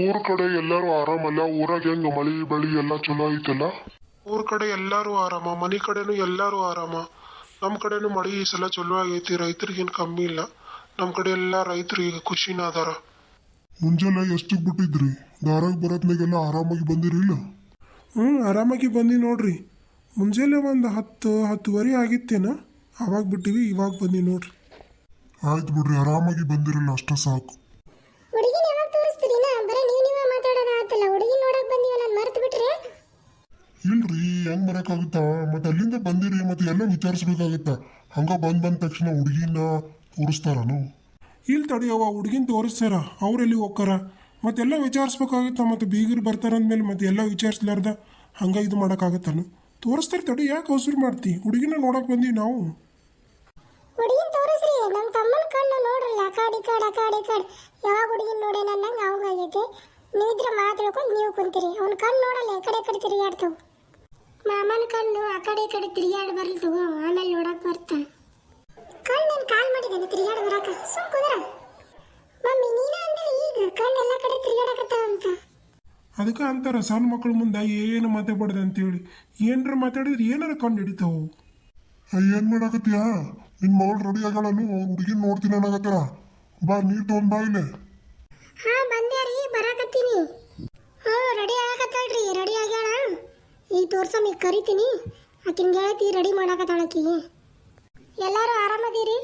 ಊರ್ ಕಡೆ ಎಲ್ಲರೂ ಆರಾಮಲ್ಲ? ಊರಾಗ ಹೆಂಗ್? ಮಳಿ ಬಳಿ ಎಲ್ಲ ಚಲೋ ಐತಲ್ಲ? ಊರ್ ಕಡೆ ಎಲ್ಲರೂ ಆರಾಮ ಮನೆ ಕಡೆನೂ ಎಲ್ಲರೂ ಆರಾಮ. ನಮ್ಮ ಕಡೆನೂ ಮಳಿ ಈ ಸಲ ಚಲೋ ಆಗೈತಿ ರೈತರಿಗೇನು ಕಮ್ಮಿ ಇಲ್ಲ. ನಮ್ಮ ಕಡೆ ಎಲ್ಲ ರೈತರು ಈಗ ಖುಷಿನ ಅದಾರ. ಮುಂಜಾನೆ ಎಷ್ಟಕ್ಕೆ ಬಿಟ್ಟಿದ್ರಿ? ದಾರಾಗ ಬರತ್ನಾಗೆಲ್ಲ ಆರಾಮಾಗಿ ಬಂದಿರಿಲ್ಲ ಹ್ಞೂ ಆರಾಮಾಗಿ ಬಂದಿ ನೋಡ್ರಿ. ಮುಂಜಾನೆ ಒಂದು ಹತ್ತು ಹತ್ತುವರೆ ಆಗಿತ್ತೇನ? ಅವಾಗ ಬಿಟ್ಟಿವಿ ಇವಾಗ ಬಂದಿ ನೋಡ್ರಿ. ಆಯ್ತು ಬಿಡ್ರಿ ಆರಾಮಾಗಿ ಬಂದಿರಲ್ಲ ಅಷ್ಟ ಸಾಕು. ಹುಡುಗಿನ ಯಾವಾಗ ತೋರಿಸ್ತೀರಿ ನಾ ಬರೀ ನೀವು ನೀವೇ ಮಾತಾಡೋದು ಆತಲ್ಲ ಹುಡುಗಿ ನೋಡಕ್ ಬಂದೀವಲ್ಲ ಅದ್ ಮರ್ತು ಬಿಟ್ರೆ? ಇಲ್ರಿ ಹೆಂಗ್ ಬರಕಾಗುತ್ತಾ ಮತ್ತೆ ಅಲ್ಲಿಂದ ಬಂದಿರಿ ಮತ್ತೆ ಎಲ್ಲ ವಿಚಾರಿಸ್ಬೇಕಾಗತ್ತ. ಹಂಗ ಬಂದ್ ಬಂದ ತಕ್ಷಣ ಹುಡುಗಿನ ತೋರಿಸ್ತಾರನು? ಇಲ್ಲಿ ತಡಿಯವ್ವ ಹುಡುಗಿನ ತೋರಿಸ್ತಾರ. ಅವ್ರೆಲ್ಲಿ ಹೋಗ್ತಾರ? ಮತ್ತೆಲ್ಲ ವಿಚಾರಿಸ್ಬೇಕಾಗತ್ತ? ಮತ್ತೆ ಬೀಗರು ಬರ್ತಾರಂದ್ಮೇಲೆ ಮತ್ತೆ ಎಲ್ಲ ವಿಚಾರಿಸ್ಲಾರ್ದ? ಹಂಗ ಇದು ಮಾಡೋಕ್ಕಾಗತ್ತಾನು ತೋರಿಸ್ತಾರೆ ತಡಿ ಯಾಕೆ ಅವಸರು ಮಾಡ್ತಿ? ಹುಡುಗಿನ ನೋಡಕ್ ಬಂದೀವಿ ನಾವು. ಹುಡುಗಿನ ನೋಡ್ರಲ್ಲ ಆ ಕಾಡಿ ಕಾಡ್ ಆ ಕಾಡಿ ಕಾಡ್. ಯಾವಾಗ ಹುಡುಗಿನ ನೋಡೇನ ಅನ್ನಂಗೆ ಅವಾಗ ಆಗೈತೆ. ನೀವಿದ್ರೆ ಮಾತಾಡ್ಕೊಂಡು ನೀವು ಕುಂತೀರಿ. ಅವ್ನ ಕಣ್ಣು ನೋಡಲ್ಲ ಈ ಕಡೆ ಈ ಕಡೆ ತಿರುಗಾಡ್ತಾವ ಮಾಮನ ಕಣ್ಣು ಆ ಕಡೆ ಈ ಕಡೆ ತಿರುಗಾಡ್ ಬರಲ್ತು ಆಮೇಲೆ ನೋಡಕ್ ಬರ್ತ. ಕಣ್ಣು ನಾನು ಕಾಲ್ ಮಾಡಿದ್ದೇನೆ ತಿರುಗಾಡ ಬರಾಕ. ಸುಮ್ ಕುದ್ರ. ಮಮ್ಮಿ ನೀನ ಅಂದ್ರೆ ಈಗ ಕಣ್ಣು ಎಲ್ಲ ಕಡೆ ತಿರುಗಾಡಕತ್ತಾವ ಅಂತ. ಅದಕ್ಕೆ ಅಂತಾರ ಸಣ್ಣ ಮಕ್ಕಳು ಮುಂದೆ ಏನು ಮಾತಾಡ್ಬಾರ್ದು ಅಂತೇಳಿ. ಏನರ ಮಾತಾಡಿದ್ರೆ ಏನಾರ ಕಂಡು ಹಿಡಿತಾವು. ಏನ್ ಮಾಡಾಕತ್ತೀಯಾ? ನಿನ್ ಮಗಳು ರೆಡಿ ಆಗಳನು ಹುಡುಗಿನ ನೋಡ್ತೀನಿ ಅನ್ನಕತ್ತಾರ ಬಾ, ನೀರ್ ತಗೊಂಡ್ ಬಾ ಹಾ ಬಂದ್ಯಾರಿ ಬರಾಕತ್ತೀನಿ. ಹ್ಞೂ ರೆಡಿ ಆಗಕತ್ತಾಳ್ರಿ ರೆಡಿ ಆಗ್ಯಾಳ. ಈಗ ಕರಿತೀನಿ. ಆಕಿನ ಗೆಳತಿ ರೆಡಿ ಮಾಡಾಕತ್ತಾಳ ಆಕಿಗೆ ಎಲ್ಲರೂ ಆರಾಮದೀರಿ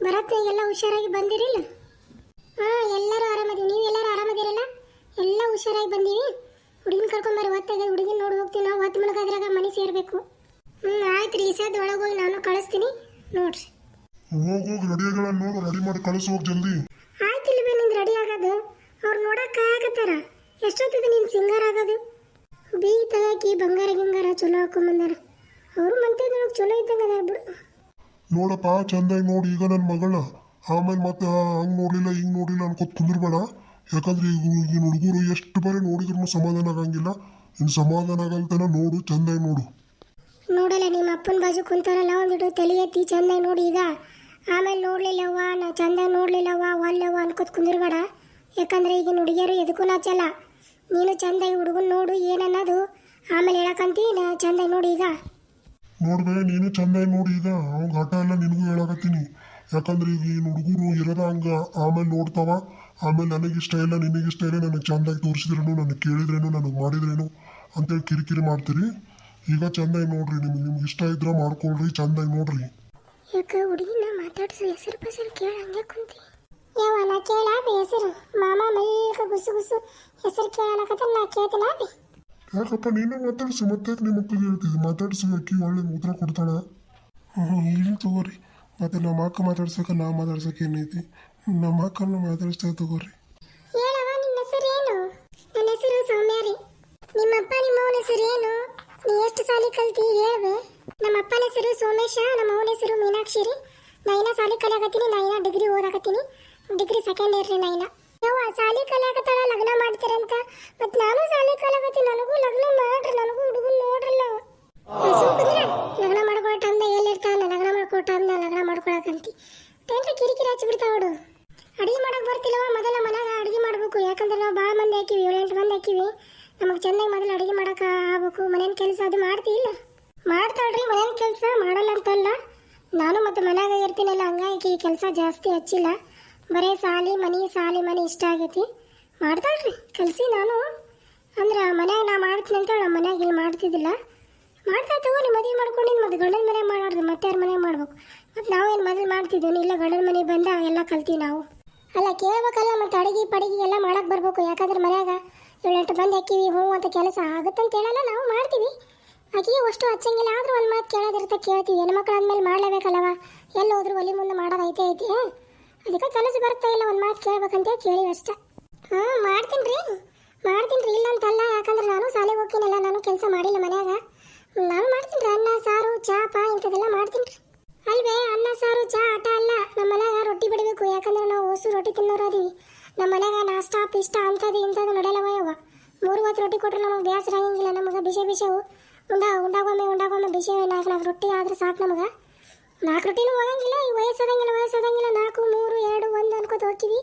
ಬರತ್ನಾಗೆಲ್ಲ ಹುಷಾರಾಗಿ ಬಂದಿರಿಲ್ಲ? ಹಾ, ಎಲ್ಲರೂ ಆರಾಮದೀವಿ ನೀವು ಎಲ್ಲರೂ ಆರಾಮದಿರಲ್ಲ ಎಲ್ಲ ಹುಷಾರಾಗಿ ಬಂದೀವಿ. ಹುಡುಗಿನ ಕರ್ಕೊಂಬರ್ರಿ ಹೊತ್ತಾಗ ಹುಡುಗಿನ ನೋಡಿ ಹೋಗ್ತೀವಿ ನಾವು. ಹೊತ್ತು ಮಣಗಾದ್ರಾಗ ಮನೆ ಸೇರಬೇಕು. ಹ್ಞೂ ಆಯ್ತು ರೀ ಸದ್ ಒಳಗೆ ಹೋಗಿ ನಾನು ಕಳಿಸ್ತೀನಿ. ನೋಡ್ರಿ. ಹೋಗ್ ಹೋಗ್ ರೆಡಿ ಆಗಳ ನೋಡು ರೆಡಿ ಮಾಡಿ ಕಳಿಸು ಹೋಗ್ ಜಲ್ದಿ. ಆಯ್ತಿಲ್ಲ ಬೇ ನಿಂದು ರೆಡಿ ಆಗೋದು? ಅವ್ರು ನೋಡಕ್ಕೆ ಆಗತ್ತಾರ? ಎಷ್ಟೊತ್ತಿದೆ ನಿನ್ ಸಿಂಗಾರ ಆಗೋದು? ಬೀ ತಗಾಕಿ ಬಂಗಾರ ಗಿಂಗಾರ ಚಲೋ ಹಾಕೊಂಬಂದಾರ. ಅವರು ಮಂತೆ ನೋಡಕ್ ಚಲೋ ಇದ್ದಂಗ ಅದಾರ ಬಿಡು. ನೋಡಪ್ಪ ಚಂದಾಗಿ ನೋಡಿ ಈಗ ನನ್ನ ಮಗಳ. ಆಮೇಲೆ ಮತ್ತೆ ಹಂಗ್ ನೋಡಿಲ್ಲ ಹಿಂಗ್ ನೋಡಿಲ್ಲ ಅನ್ಕೋತ ಕುಂದಿರ್ಬೇಡ. ಯಾಕಂದ್ರೆ ಈಗ ಈಗಿನ ಹುಡುಗರು ಎಷ್ಟು ಬಾರಿ ನೋಡಿದ್ರು ಸಮಾಧಾನ ಆಗಂಗಿಲ್ಲ. ಇನ್ನು ಸಮಾಧಾನ ಆಗಲ್ತನ ನೋಡು ಚಂದಾಗಿ ನೋಡು. ನೋಡಲ್ಲ ನಿಮ್ಮ ಅಪ್ಪನ ಬಾಜು ಕುಂತಾರಲ್ಲ ಒಂದಿಟ್ಟು ತಲೆ ಎತ್ತಿ ಚಂದಾಗಿ ನೋಡಿ ಈಗ. ಆಮೇಲೆ ನೋಡ್ಲಿಲ್ಲವ್ವ, ನಾ ಚಂದ ನೋಡ್ಲಿಲ್ಲವ್ವ ಒಲ್ಲವ್ವ ಅನ್ಕೋತ ಕುಂದಿರ್ಬೇಡ. ಯಾಕಂದ್ರೆ ಈಗಿನ ಹುಡುಗಿಯರು ಎದಕ್ಕೂ ನಾಚಲ್ಲ. ನೀನು ಚಂದ ಈ ಹುಡುಗನ್ ನೋಡು ಏನನ್ನೋದು. ಆಮೇಲೆ ಹೇಳಕಂತಿ, ನಾ ಚಂದ ನೋಡಿ ಈಗ. ನೋಡ್ಬೇ ನೀನು ಚಂದ ನೋಡಿ ಈಗ. ಅವ್ನ ಘಟ ಎಲ್ಲ ನಿನಗೂ ಹೇಳಕತ್ತೀನಿ. ಯಾಕಂದ್ರೆ ಈಗ ಈ ಹುಡುಗರು ಇರೋದ ಹಂಗ ಆಮೇಲೆ ನೋಡ್ತಾವ. ಆಮೇಲೆ ನನಗಿಷ್ಟ ಇಲ್ಲ, ನಿನಗಿಷ್ಟ ಇಲ್ಲ, ನನಗೆ ಚಂದಾಗಿ ತೋರಿಸಿದ್ರೇನು, ನನಗೆ ಕೇಳಿದ್ರೇನು, ನನಗೆ ಮಾಡಿದ್ರೇನು ಅಂತೇಳಿ ಕಿರಿಕಿರಿ ಮಾಡ್ತೀರಿ. ಈಗ ಚಂದಾಗಿ ನೋಡ್ರಿ, ನಿಮ್ಗೆ ನಿಮ್ಗೆ ಇಷ್ಟ ಇದ್ರೆ ಮಾಡ್ಕೊಳ್ರಿ, ಚಂದಾಗಿ ನೋಡ್ರಿ. ಯಾಕ ಹುಡುಗಿನ ಮಾತಾಡ್ಸು ಹೆಸರು ಪಸರು ಕೇಳಂಗೆ ಕುಂತಿ? ಯಾವ ನಾ ಹೆಸರು. ಮಾಮ ಮಲ್ಕ ಗುಸು ಗುಸು ಹೆಸರು ಕೇಳಕತ್ತ ನಾ ಕೇಳ್ತೀನಿ ಬಿ ಯಾಕಪ್ಪ ನೀನು ಮಾತಾಡ್ಸು ಮತ್ತೆ ನಿಮ್ಮ ಮಕ್ಕಳಿಗೆ ಹೇಳ್ತಿದ್ದೆ? ಮಾತಾಡ್ಸು ಅಕ್ಕಿ ಒಳ್ಳೆ ಉತ್ತರ ಕೊಡ್ತಾಳ. ಹ್ಞೂ ಇಲ್ಲಿ ತಗೋರಿ. ಮತ್ತೆ ನಮ್ಮ ಅಕ್ಕ ಮಾತಾಡ್ಸಕ್ಕೆ ನಾ ಮಾತಾಡ್ಸಕ್ಕೆ ಏನೈತಿ? ನಮ್ಮ ಅಕ್ಕನ ಮಾತಾಡ್ಸಕ್ಕೆ ತಗೋರಿ. ಹೇಳವ ನಿನ್ನ ಹೆಸರು ಏನು? ನನ್ನ ಹೆಸರು ಸೌಮ್ಯಾರಿ ನಿಮ್ಮಪ್ಪ ನಿಮ್ಮವನ ಹೆಸರು ಏನು? ನೀ ಎಷ್ಟು ಸಾಲಿ ಕಲ್ತಿ ಹೇಳ್ಬೆ ನಮ್ಮ ಅಪ್ಪನ ಹೆಸರು ಸೋಮೇಶ, ನಮ್ಮ ಅವನ ಹೆಸರು ಮೀನಾಕ್ಷಿ ರೀ. ನೈನ ಸಾಲಿ ಕಲಿಯಾಕತ್ತೀನಿ, ನೈನ ಡಿಗ್ರಿ ಓದಾಕತ್ತೀನಿ. ಡಿಗ್ರಿ ಸೆಕೆಂಡ್ ಇಯರ್ ರೀ ನೈನ. ನಾವು ಸಾಲಿ ಕಲಿಯಾಕತ್ತಾಳ, ಲಗ್ನ ಮಾಡ್ತೀರಂತ? ಮತ್ ನಾನು ಸಾಲಿ ಕಲಿಯಾಕತ್ತೀನಿ ನನಗೂ ಲಗ್ನ ಮಾಡ್ರಿ, ನನಗೂ ಹುಡುಗನ್ ನೋಡ್ರಲ್ಲ. ಲಗ್ನ ಮಾಡ್ಕೊಳ್ಳೋ ಟೈಮ್ದಾಗ ಎಲ್ಲಿರ್ತಾನ ಲಗ್ನ ಮಾಡ್ಕೊಳ್ಳೋ ಟೈಮ್ನ ಲಗ್ನ ಮಾಡ್ಕೊಳಕಂತಿ. ಟೈಮ್ರೆ ಕಿರಿಕಿರಿ ಹಚ್ಚಿಬಿಡ್ತಾವ ಅವಡು? ಅಡುಗೆ ಮಾಡೋಕೆ ಬರ್ತಿಲ್ಲವ ಮೊದಲ ಮನ್ಯಾಗ ಅಡುಗೆ ಮಾಡಬೇಕು. ಯಾಕಂದ್ರೆ ನಾವು ಭಾಳ ಮಂದಿ ಹಾಕಿವಿ ಏಳೆಂಟು ಮಂದಿ ಹಾಕಿವಿ. ನಮಗೆ ಚೆನ್ನಾಗಿ ಮೊದಲು ಅಡುಗೆ ಮಾಡೋಕೆ ಆಗ್ಬೇಕು. ಮನೇನ ಕೆಲಸ ಅದು ಮಾಡ್ತಿ ಇಲ್ಲ? ಮಾಡ್ತಾಳ್ರಿ, ಮನೇನ ಕೆಲಸ ಮಾಡಲ್ಲ ಅಂತಲ್ಲ. ನಾನು ಮತ್ತೆ ಮನ್ಯಾಗ ಇರ್ತೀನಲ್ಲ, ಹಂಗಾಗಿ ಕೆಲಸ ಜಾಸ್ತಿ ಹಚ್ಚಿಲ್ಲ. ಬರೀ ಸಾಲಿ ಮನಿ ಸಾಲಿ ಮನಿ ಇಷ್ಟ ಆಗೈತಿ. ಮಾಡ್ತಾಳ್ರಿ, ಕಲ್ಸಿ ನಾನು. ಅಂದ್ರೆ ಮನ್ಯಾಗ ನಾ ಮಾಡ್ತೀನಿ ಅಂತ ನಮ್ಮ ಮನ್ಯಾಗ ಇಲ್ಲಿ ಮಾಡ್ತಿದ್ದಿಲ್ಲ. ಮಾಡ್ತಾ ತಗೋರಿ ಮದುವೆ ಮಾಡ್ಕೊಂಡಿದ್ದು ಮತ್ತೆ ಗಂಡನ ಮನೆ ಮಾಡೋದು ಮತ್ತೆ ಯಾರ ಮನೆ ಮಾಡ್ಬೇಕು? ಮತ್ತೆ ನಾವೇನು ಮೊದಲು ಮಾಡ್ತಿದ್ವಿ ಇಲ್ಲ ಗಂಡನ ಮನೆ ಬಂದ ಎಲ್ಲ ಕಲ್ತೀವಿ ನಾವು. ಅಲ್ಲ, ಕೇಳ್ಬೇಕಲ್ಲ ಮತ್ತು ಅಡುಗೆ ಪಡಿಗೆ ಎಲ್ಲ ಮಾಡೋಕ್ಕೆ ಬರಬೇಕು, ಯಾಕಂದ್ರೆ ಮನ್ಯಾಗ ಏಳೆಂಟು ಬಂದು ಹಾಕಿವಿ ಹ್ಞೂ ಅಂತ ಕೆಲಸ ಆಗುತ್ತಂತ ಹೇಳಲ್ಲ, ನಾವು ಮಾಡ್ತೀವಿ. ಆಕೆಗೆ ಅಷ್ಟು ಹಚ್ಚಂಗಿಲ್ಲ ಆದರೂ ಒಂದು ಮಾತು ಕೇಳೋದಿರ್ತ ಕೇಳ್ತೀವಿ. ಹೆಣ್ಮಕ್ಳು ಅಂದಮೇಲೆ ಮಾಡಲೇಬೇಕಲ್ಲವ? ಎಲ್ಲಿ ಹೋದ್ರೂ ಒಲಿ ಮುಂದೆ ಮಾಡೋದೈತೆ ಐತೆ ಅದಕ್ಕೆ ಕನಸು ಬರ್ತಾ ಇಲ್ಲ, ಒಂದು ಮಾತು ಕೇಳ್ಬೇಕಂತ ಕೇಳಿವಿ ಅಷ್ಟೆ. ಹ್ಞೂ ಮಾಡ್ತೀನಿ ರೀ ಮಾಡ್ತೀನಿ ರೀ ಇಲ್ಲ ಅಂತಲ್ಲ, ಯಾಕಂದ್ರೆ ನಾನು ಶಾಲೆಗೆ ಹೋಗ್ತೀನಲ್ಲ, ನಾನು ಕೆಲಸ ಮಾಡಿಲ್ಲ ಮನ್ಯಾಗ. ನಾನು ಮಾಡ್ತೀನಿ ರೀ ಅನ್ನ, ಸಾರು, ಚಾ, ಪಾ, ಇಂಥದ್ದೆಲ್ಲ ಮಾಡ್ತೀನಿ ರೀ ಅಲ್ವೇ, ಅನ್ನ, ಸಾರು, ಚಾ, ಆಟ ಅಲ್ಲ. ನಮ್ಮ ಮನ್ಯಾಗ ರೊಟ್ಟಿ ಬಿಡಬೇಕು. ಯಾಕಂದ್ರೆ ನಾವು ಹೊಸು ರೊಟ್ಟಿ ತಿನ್ನೋರು ಅದೀವಿ. ನಮ್ಮ ಮನ್ಯಾಗ ನಾಷ್ಟಾ, ಪಿಷ್ಟ, ಅಂಥದ್ದು, ಇಂಥದ್ದು ನಡೆಯಲ್ಲವ ಮೂರು ಹೊತ್ತು ರೊಟ್ಟಿ ಕೊಟ್ಟರೆ ನಮಗೆ ಬೇಸರ ಆಗಂಗಿಲ್ಲ ನಮಗೆ ಬಿಸಿ ಬಿಸಿವು. ಉಂಡ ಉಂಡಾಗೊಮ್ಮೆ ಉಂಡಾಗೊಮ್ಮೆ ಬಿಸಿ ನಾಲ್ಕು ನಾಲ್ಕು ರೊಟ್ಟಿ ಆದ್ರೆ ಸಾಕು ನಮಗೆ. ನಾಲ್ಕು ರೊಟ್ಟಿನೂ ಹೋಗಂಗಿಲ್ಲ, ಈ ವಯಸ್ಸಾದಂಗಿಲ್ಲ ವಯಸ್ಸಾದಂಗಿಲ್ಲ ನಾಲ್ಕು, ಮೂರು, ಎರಡು, ಒಂದು ಅನ್ಕೋತ ಹೋಗ್ತೀವಿ.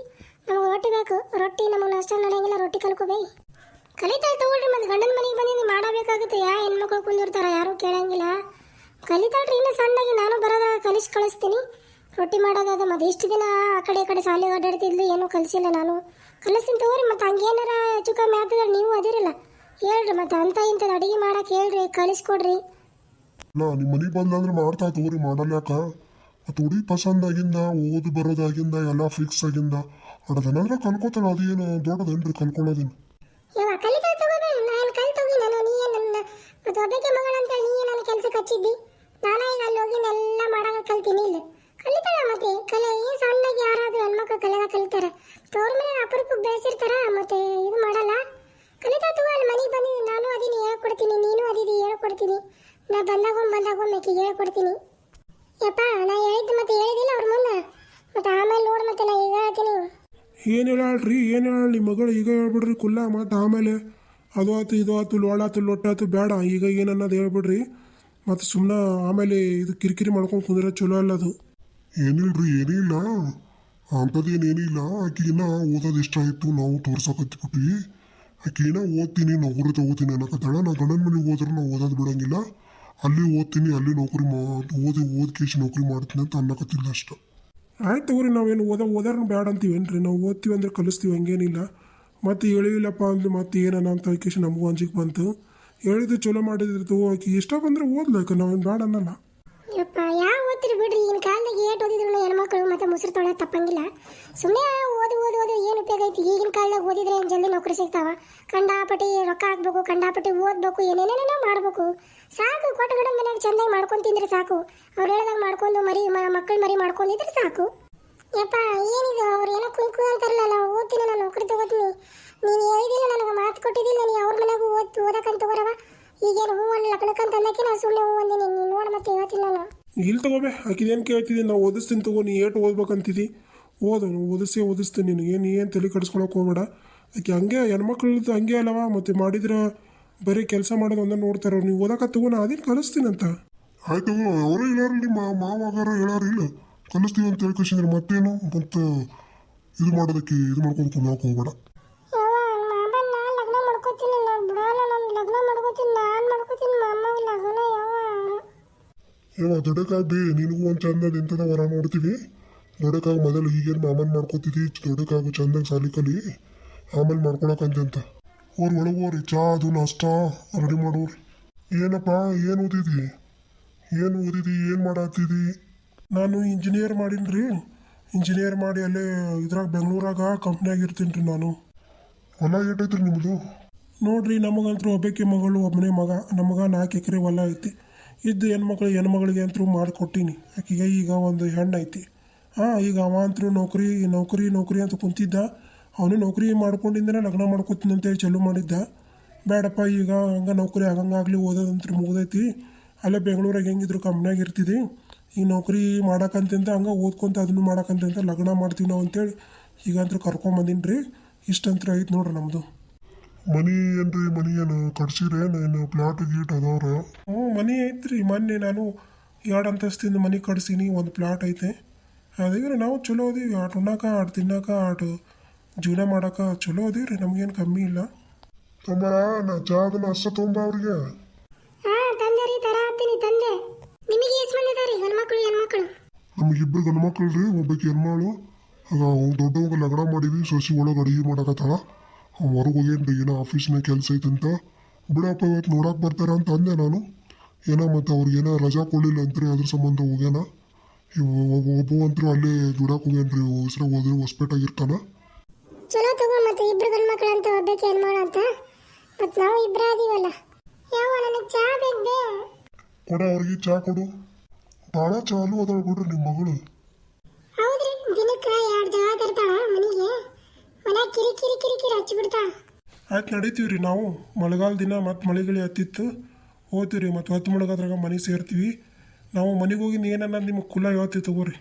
ನಮಗೆ ರೊಟ್ಟಿ ಬೇಕು, ರೊಟ್ಟಿ ನಮಗೆ ನಷ್ಟ ನಡೆಯಂಗಿಲ್ಲ, ರೊಟ್ಟಿ ಕಲ್ಕೋಬೇ ಕಲಿತಾಳೆ ತಗೊಳ್ರಿ ಮತ್ತು ಗಂಡನ ಮನೆಗೆ ಬಂದಿದ್ದು ಮಾಡಬೇಕಾಗುತ್ತೆ, ಯಾ ಹೆಣ್ಮಕ್ಳು ಕುಂದಿರ್ತಾರ ಯಾರೂ ಕೇಳಂಗಿಲ್ಲ. ಕಲಿತಾಳ್ರಿ ಇನ್ನೂ ಸಣ್ಣಾಗಿ, ನಾನು ಬರೋದಾಗ ಕಲಿಸಿ ಕಳಿಸ್ತೀನಿ. ರೊಟ್ಟಿ ಮಾಡೋದಾದ ಮತ್ತು ಇಷ್ಟು ದಿನ ಆ ಕಡೆ ಕಡೆ ಶಾಲೆಗೆ ಅಡ್ಡಾಡ್ತಿದ್ಲು, ಏನೂ ಕಲಿಸಿಲ್ಲ ನಾನು. ಕಲಿಸ್ತೀನಿ ತಗೋರಿ, ಮತ್ತೆ ಹಂಗೇನಾರ ಹೆಚ್ಚು ಕಮ್ಮಿ ಆಗ್ತದ್ರೆ ನೀವು ಅದಿರಲ್ಲ. ಹೇಳ್ರಿ ಮತ್ತೆ ಅಂತ ಇಂಥದ್ದು ಅಡಿಗೆ ಮಾಡಕ್ಕೆ ಹೇಳ್ರಿ ಕಲಿಸ್ಕೊಡ್ರಿ ನಾ ನಿಮ್ಮ ಮನೆಗೆ ಬಂದಂದ್ರೆ ಮಾಡ್ತಾ ತಗೋರಿ ಮಾಡಲ್ಯಾಕ ಮತ್ತು ಉಡಿ ಪಸಂದ್ ಆಗಿಂದ ಓದು ಬರೋದಾಗಿಂದ ಎಲ್ಲ ಫಿಕ್ಸ್ ಆಗಿಂದ ಅಡದನಂದ್ರೆ ಕಲ್ಕೋತಾನ ಅದೇನು ದೊಡ್ಡದೇನ್ರಿ ಕಲ್ಕೊಳ್ಳೋದೇನು ಯಾವ ಕಲಿತಾಳೆ ತಗೋಬೇ ನಾನು ಕಲ್ ತಗಿ ನಾನು ನೀ ನನ್ನ ಮತ್ತೆ ಒಬ್ಬಕ್ಕೆ ಮಗಳಂತ ನೀ ನನ್ನ ಕೆಲ್ಸಕ್ಕೆ ಹಚ್ಚಿದ್ದಿ? ನಾನೇ ಈಗ ಅಲ್ಲಿ ಹೋಗಿ ಎಲ್ಲ ಮಾಡಾಕ ಕಲ್ತೀನಿ ಇಲ್ಲ. ಕಲಿತಾಳ ಮತ್ತೆ ಕಲೆ ಏನು ಸಣ್ಣಗೆ ಯಾರಾದರೂ ಹೆಣ್ಮಕ್ಳು ಕಲಿಯಾಗ ಕಲಿತಾರೆ. ತೋರ ಮೇಲೆ ಅಪರೂಪಕ್ಕೆ ಬೆಳೆಸಿರ್ತಾರ ಮತ್ತೆ ಇದು ಮಾಡಲ್ಲ? ಕಲಿತಾ ತಗೋ ಅಲ್ಲಿ ಮನೆಗೆ ಬಂದಿದ್ದೀನಿ ನಾನು ಅದೀನಿ ಹೇಳ್ಕೊಡ್ತೀನಿ ನೀನು ಅದಿದಿ ಹೇಳ್ಕೊಡ್ತೀನಿ. ನಾ ಬಂದಾಗ ಬಂದಾಗ ಮೇಕಿಗೆ ಹೇಳ್ಕೊಡ್ತೀನಿ. ಯಪ್ಪ ನಾ ಹೇಳಿದ್ದು ಮತ್ತೆ ಹೇಳಿದಿಲ್ಲ ಅವ್ರ ಮುಂದೆ. ಮತ್ತೆ ಆಮೇಲೆ ನೋಡು ಮತ್ತೆ ನಾ ಈಗ ಹೇಳ್ತೀನಿ. ಏನು ಹೇಳಾಳ್ರಿ ಏನು ಹೇಳ ನಿಮ್ಮ ಮಗಳು ಈಗ ಹೇಳ್ಬಿಡ್ರಿ ಕುಲ್ಲ ಮತ್ತು ಆಮೇಲೆ ಅದು ಆತು ಇದು ಆತು ಲೋಳಾತು ಲೊಟ್ಟಾತು ಬೇಡ ಈಗ ಏನನ್ನೋದು ಹೇಳ್ಬಿಡ್ರಿ. ಮತ್ತು ಸುಮ್ಮನೆ ಆಮೇಲೆ ಇದು ಕಿರಿಕಿರಿ ಮಾಡ್ಕೊಂಡು ಕುಂದ್ರೆ ಚಲೋ ಅಲ್ಲ ಅದು. ಏನಿಲ್ರಿ ಏನಿಲ್ಲ. ಅಂಥದ್ದೇನೇನಿಲ್ಲ ಆಕಿಗಿನ್ನ ಓದೋದು ಇಷ್ಟ ಆಯಿತು ನಾವು ತೋರ್ಸಕತ್ಬಿಟ್ವಿ ಆಕಿನ ಓದ್ತೀನಿ, ನೌಕರಿ ತಗೋತೀನಿ ಅನ್ನಕತ್ತಾಳ. ನಾ ಗಂಡನ ಮನೆಗೆ ಹೋದ್ರೆ ನಾವು ಓದೋದು ಬಿಡೋಂಗಿಲ್ಲ. ಅಲ್ಲಿ ಓದ್ತೀನಿ, ಅಲ್ಲಿ ನೌಕರಿ ಮಾ, ಓದಿ ಓದಿ ಕೇಸಿ ನೌಕರಿ ಮಾಡ್ತೀನಿ ಅಂತ ಅನ್ನಕತ್ತಿಲ್ಲ ಅಷ್ಟು. ಆಯ್ತು ತಗೋರಿ, ನಾವೇನು ಓದ ಓದೋರ್ನ ಬೇಡ ಅಂತೀವೇನ್ರಿ ನಾವು ಓದ್ತೀವಿ ಅಂದ್ರೆ ಕಲಿಸ್ತೀವಿ, ಹಂಗೇನಿಲ್ಲ. ಮತ್ತು ಹೇಳಿಲ್ಲಪ್ಪ ಅಂದ್ರೆ ಮತ್ತೆ ಏನನ ಅಂತ ಕೇಶ್ ನಮಗೂ ಅಂಜಿಕೆ ಬಂತು. ಹೇಳಿದ್ದು ಚಲೋ ಮಾಡಿದ್ರೆ ತಗೋ ಆಕಿ. ಇಷ್ಟ ಬಂದರೆ ಓದ್ಲಕ್ಕ ನಾವೇನು ಬೇಡ ಅನ್ನಲ್ಲ. ಯಪ್ಪ, ಯಾವ ಓದ್ತಿರಿ ಬಿಡ್ರಿ? ಈಗಿನ ಕಾಲದಾಗ ಏಟ್ ಓದಿದ್ರು ಹೆಣ್ಮಕ್ಳು ಮತ್ತೆ ಮುಸುರು ತೊಳೆ ತಪ್ಪಂಗಿಲ್ಲ. ಸುಮ್ಮನೆ ಓದು ಓದು ಓದು ಏನು ಉಪಯೋಗ ಐತಿ? ಈಗಿನ ಕಾಲದಾಗ ಓದಿದ್ರೆ ಏನು ಜಲ್ದಿ ನೌಕರಿ ಸಿಗ್ತಾವ? ಕಂಡಾಪಟ್ಟಿ, ರೊಕ್ಕ ಹಾಕ್ಬೇಕು, ಕಂಡಾಪಟ್ಟಿ ಓದ್ಬೇಕು, ಏನೇನೇನೋ ಮಾಡ್ಬೇಕು. ಸಾಕು ಕೊಟ್ಟಗಡ ಮನೆಯಾಗ ಚಂದಾಗಿ ಮಾಡ್ಕೊಂಡು ತಿಂದ್ರೆ ಸಾಕು. ಅವ್ರು ಹೇಳ್ದಾಗ ಮಾಡ್ಕೊಂಡು ಮರಿ ಮಕ್ಕಳು ಮರಿ ಮಾಡ್ಕೊಂಡಿದ್ರೆ ಸಾಕು. ಯಪ್ಪ, ಏನಿದು? ಅವ್ರು ಏನೋ ಕುಯ್ಕು ಕುಯ್ ಅಂತಾರಲ್ಲ ನಾವು ಓದ್ತೀನಿ ನಾನು, ನೌಕರಿ ತಗೋತೀನಿ. ನೀನು ಹೇಳಿದಿಲ್ಲ ನನಗೆ ಮಾತು ಕೊಟ್ಟಿದ್ದಿಲ್ಲ, ನೀ ಅವ್ರ ಮನೆಗೂ ಓದ್, ಓದಕ್ಕಂತ ತಗೋರವ ಈಗೇನು ಹೂ ಅನ್ನ ಲಗ್ನಕ್ಕಂತ ಅನ್ನಕ್ಕೆ ನಾನು ಸುಮ್ಮನೆ ಹೂ ಅಂದಿನಿ. ನೀನು ನೋಡ ಮತ್ತೆ ಹೇಳ್ತಿಲ್ಲ ನಾನು. ಇಲ್ಲಿ ತಗೋಬೇ ಆಕಿದೇನು ಕೇಳ್ತಿದ್ದೀನಿ ನಾವು ಓದಿಸ್ತೀನಿ ತಗೋ ನೀ ಏಟು ಓದ್ಬೇಕಂತಿದ್ದಿ ಓದು ನೀವು ಓದಿಸಿ ಓದಿಸ್ತೀನಿ ನೀನು ಏನು ಏನು ತಲೆ ಕೆಡಿಸ್ಕೊಳಕ್ಕೆ ಹೋಗ್ಬೇಡ. ಆಕೆ ಹಂಗೆ ಹೆಣ್ಮಕ್ಳದ್ದು ಹಂಗೆ ಅಲ್ಲವ? ಮತ್ತು ಮಾಡಿದ್ರೆ ಬರೀ ಕೆಲಸ ಮಾಡೋದು ಅಂದ್ರೆ ನೋಡ್ತಾರೆ. ನೀವು ಓದಕ್ಕೆ ತಗೋ ನಾ ಅದೇನು ಕಲಿಸ್ತೀನಂತ. ಆಯ್ತು ಹೇಳಾರು ಹೇಳಾರಲ್ಲಿ ಮಾ ಮಾವಾಗಾರ ಹೇಳಾರಿಲ್ಲ ಕಲಿಸ್ತೀವಿ ಅಂತ ಹೇಳಿ ಕಳ್ಸಿದ್ರೆ. ಮತ್ತೇನು? ಮತ್ತು ಇದು ಮಾಡೋದಕ್ಕೆ ಇದು ಮಾಡ್ಕೊಂಡು ಹೋಗ್ಬೇಡ ಯವ್ವ ಮಾಮನ್ನ ಲಗ್ನ ಮಾಡ್ಕೋತೀನಿ ನಾನು ಬಿಡಲ್ಲ ನಾನು ಲಗ್ನ ಮಾಡ್ಕೋತೀನಿ ನಾನು ಮಾಡ್ಕೋತೀನಿ ಮಾಮ ಲಗ್ನ ಯವ್ವ ಏವ ದೊಡ್ಡಕ್ಕಾಗ ಬೇ ನಿನಗೂ ಒಂದು ಚಂದದ ಇಂಥದ ವರ ನೋಡ್ತೀವಿ ದೊಡ್ಡಕ್ಕಾಗ ಮೊದಲು ಈಗೇನು ಮಾಮನ್ ಮಾಡ್ಕೋತಿದ್ದಿ ದೊಡ್ಡಕ್ಕಾಗ ಚಂದಾಗ ಸಾಲಿ ಕಲಿ. ಆಮೇಲೆ ಮಾಡ್ಕೊಳಕಂತೆ ಅಂತ ಅವ್ರು ಒಳಗೋರಿ ಚಾ, ಅದು, ನಷ್ಟ, ರೆಡಿ ಮಾಡೋರಿ. ಏನಪ್ಪ, ಏನು ಓದಿದಿ? ಏನು ಓದಿದಿ, ಏನು ಮಾಡತ್ತಿದಿ ನಾನು ಇಂಜಿನಿಯರ್ ಮಾಡೀನಿ ರೀ ಇಂಜಿನಿಯರ್ ಮಾಡಿ ಅಲ್ಲೇ ಇದ್ರಾಗ ಬೆಂಗಳೂರಾಗ ಕಂಪ್ನಿಯಾಗ ಇರ್ತೀನಿ ರೀ ನಾನು. ಹೊಲ ಏಟೈತ್ರಿ ನಿಮ್ಮದು ನೋಡ್ರಿ ನಮಗಂತೂ ಒಬ್ಬಕ್ಕೆ ಮಗಳು ಒಬ್ಬನೇ ಮಗ. ನಮಗೆ ನಾಲ್ಕು ಎಕರೆ ಹೊಲ ಐತಿ. ಇದ್ದು ಹೆಣ್ಮಕ್ಳು ಹೆಣ್ಮಗಳಿಗೆ ಅಂತೂ ಮಾಡಿಕೊಟ್ಟೀನಿ. ಆಕೆಗೆ ಈಗ ಒಂದು ಹೆಣ್ಣು ಐತಿ ಹಾಂ, ಈಗ ಅವ ಅಂತರೂ ನೌಕರಿ ನೌಕರಿ ನೌಕರಿ ಅಂತ ಕುಂತಿದ್ದ. ಅವನು ನೌಕರಿ ಮಾಡ್ಕೊಂಡಿಂದನೇ ಲಗ್ನ ಮಾಡ್ಕೊತೀನಿ ಅಂತೇಳಿ ಚಾಲೂ ಮಾಡಿದ್ದ. ಬೇಡಪ್ಪ, ಈಗ ಹಂಗೆ ನೌಕರಿ ಆಗಂಗಾಗಲಿ ಓದೋದಂತೂ ಮುಗ್ದೈತಿ. ಅಲ್ಲೇ ಬೆಂಗಳೂರಾಗ ಹೆಂಗಿದ್ರು ಕಂಪ್ನಿಯಾಗ ಇರ್ತಿದ್ದಿ ಈಗ ನೌಕರಿ ಮಾಡಕ್ಕಂತಂತ ಹಂಗೆ ಓದ್ಕೊಂತ ಅದನ್ನು ಮಾಡಕ್ಕಂತಂತ ಲಗ್ನ ಮಾಡ್ತೀವಿ ನಾವು ಅಂತೇಳಿ ಈಗಂತೂ ಕರ್ಕೊಂಬಂದಿನಿ ರೀ ಇಷ್ಟಂತ್ರ ಐತೆ ನೋಡ್ರಿ ನಮ್ಮದು ಮನಿ ಏನ್ರಿ ಮನಿ ಏನು? ಕಟ್ಸಿರೇನು ಏನು ಪ್ಲಾಟ್ ಗೀಟ್ ಅದಾವ್ರ? ಹ್ಞೂ ಮನಿ ಐತ್ರಿ. ಮೊನ್ನೆ ನಾನು ಎರಡು ಅಂತಸ್ತಿಂದ ಮನೆ ಕಟ್ಸೀನಿ. ಒಂದು ಪ್ಲಾಟ್ ಐತೆ. ಅದೇ ನಾವು ಚಲೋ ಅದೀವಿ. ಆಟ ಉಣ್ಣಾಕ ಆಟ ತಿನ್ನಾಕ ಆಟ ಜೀವನ ಮಾಡಾಕ ಚಲೋ ಅದೀವಿ ರೀ ನಮಗೇನು ಕಮ್ಮಿ ಇಲ್ಲ. ತಮ್ಮ ನಾ ಚಾದ ಅಷ್ಟ ತುಂಬ ಅವ್ರಿಗೆ. ಹಾ ತಂದೆ ರೀ ತರ ಹತ್ತೀನಿ ತಂದೆ. ನಿಮಗೆ ಎಷ್ಟು ಮಂದಿ ಇದಾರೆ ಗಂಡ್ಮಕ್ಳು ಹೆಣ್ಮಕ್ಳು? ನಮಗಿಬ್ರು ಗಂಡು ಮಕ್ಳು ರೀ ಒಬ್ಬಾಕಿ ಹೆಣ್ಮಾಳು ದೊಡ್ಡವಾಗ ಲಗ್ನ ಮಾಡೀವಿ. ಸೊಸಿ ಒಳಗೆ ಅಡುಗೆ ಮಾಡಕತ್ತಾಳ. ಹೊರಗೆ ಹೋಗೇನ್ರಿ ಏನೋ ಆಫೀಸ್ನಾಗ ಕೆಲಸ ಐತಂತ? ಬಿಡಪ್ಪ ಇವತ್ತು ನೋಡಕ್ಕೆ ಬರ್ತಾರ ಅಂತ ಅಂದೆ ನಾನು. ಏನೋ ಮತ್ತು ಅವ್ರಿಗೇನೋ ರಜಾ ಕೊಡಲಿಲ್ಲ ಅಂತ್ರಿ ಅದ್ರ ಸಂಬಂಧ ಹೋಗ್ಯಾನ. ಇವ್ ಒಬ್ಬ ಅಂತೂ ಅಲ್ಲೇ ದುಡಕ್ಕೆ ಹೋಗ್ಯಾನ್ರಿ ಹೆಸ್ರಾಗ ಹೋದ್ರೆ ಹೊಸ್ಪೇಟಾಗಿರ್ತಾನ ಚಲೋ ತಗೋ ಮತ್ತೆ ಇಬ್ರು ಗಂಡ್ಮಕ್ಳು ಅಂತ ಒಬ್ಬಕ್ಕೆ ಮಾಡೋ ಅಂತ ಮತ್ತೆ ನಾವು ಇಬ್ರು ಅದೀವಲ್ಲ. ಯಾವ ನನಗೆ ಚಾ ಬೇಕು ಕೊಡ ಅವ್ರಿಗೆ ಚಾ ಕೊಡು. ಭಾಳ ಚಾಲು ಅದಾಳ ಬಿಡ್ರಿ ನಿಮ್ಮ ಮಗಳು. ಹೌದ್ರಿ ದಿನಕ್ಕೆ ಎರಡು ಜನ ತರ್ತಾಳ ಮನೆಗೆ. ಮನೆ ಕಿರಿ ಕಿರಿ ಕಿರಿ ಕಿರಿ ಹಚ್ಚಿಬಿಡ್ತಾಳ ಆಯ್ತು ನಡೀತೀವಿ ರೀ ನಾವು? ಮಳೆಗಾಲ ದಿನ ಮತ್ತು ಮಳೆಗಳಿ ಹತ್ತಿತ್ತು. ಹೋಗ್ತೀವಿ ರೀ ಮತ್ತು ಹೊತ್ತು ಮುಳುಗೋದ್ರಾಗ ಮನೆ ಸೇರ್ತೀವಿ. ನಾವು ಮನೆಗೆ ಹೋಗಿ ಏನನ್ನ ನಿಮಗೆ ಕುಲ್ಲ ಹೇಳ್ತೀವಿ ತಗೋರಿ.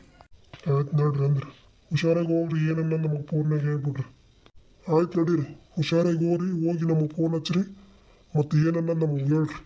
ಆಯ್ತು ನೋಡ್ರಿ ಅಂದ್ರೆ. ಹುಷಾರಾಗಿ ಹೋಗ್ರಿ ಏನನ್ನ ನಮಗೆ ಫೋನ್ನಾಗ ಹೇಳ್ಬಿಡ್ರಿ. ಆಯ್ತು ನಡೀರಿ. ಹುಷಾರಾಗಿ ಹೋಗ್ರಿ ಹೋಗಿ ನಮಗೆ ಫೋನ್ ಹಚ್ಚಿರಿ. ಮತ್ತು ಏನನ್ನ ನಮಗೆ ಹೇಳ್ರಿ.